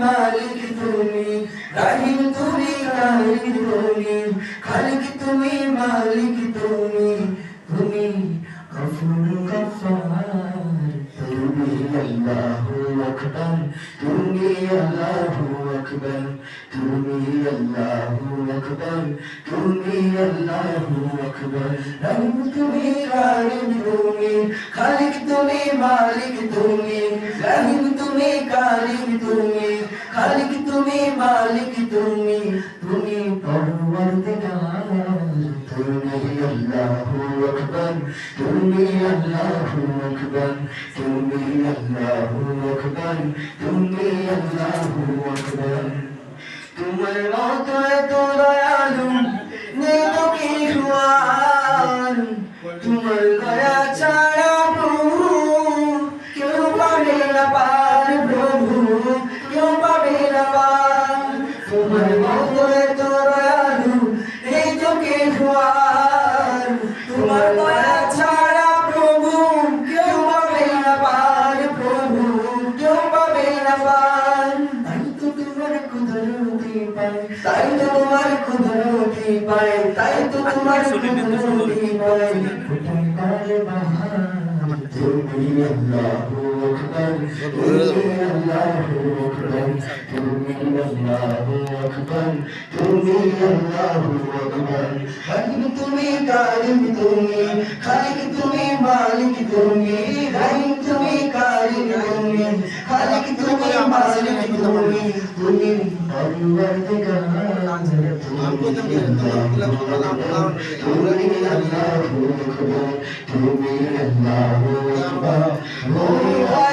মালিক তুমি রহিম তুমি কারিম তুমি খালিক তুমি মালিক তুমি তুমি গফুর গফার তুমি আল্লাহু আকবার তুমি আল্লাহু আকবার তুমি আল্লাহু আকবার তুমি আল্লাহু আকবার মালিক তুমি তুমি কারিম আকবার, তুমি আল্লাহু আকবার, তুমি আল্লাহু আকবার, তুমি আল্লাহু আকবার। তোমার মতো এত দয়ালু নেই তো কি হুয়ার তোমার দয়া ছাড়া কেউ পাবে না কুদরতি পায় তাই তো তোমার কুদরতি পায় তাই তো তোমার কুদরতি পায় কোথায় পারে। বাহার তুমি আল্লাহু আকবার তুমি আল্লাহু আকবার তুমি আল্লাহু আকবার তুমি আল্লাহু আকবার। হাকিম তুমি কালিম তুমি খালিক তুমি মালিক তুমি রহিম তুমি কালিম তুমি খালিক তুমি মালিক তুমি পরওয়ারদিগার তুমি তুমি আল্লাহু আকবার তুমি আল্লাহু আকবার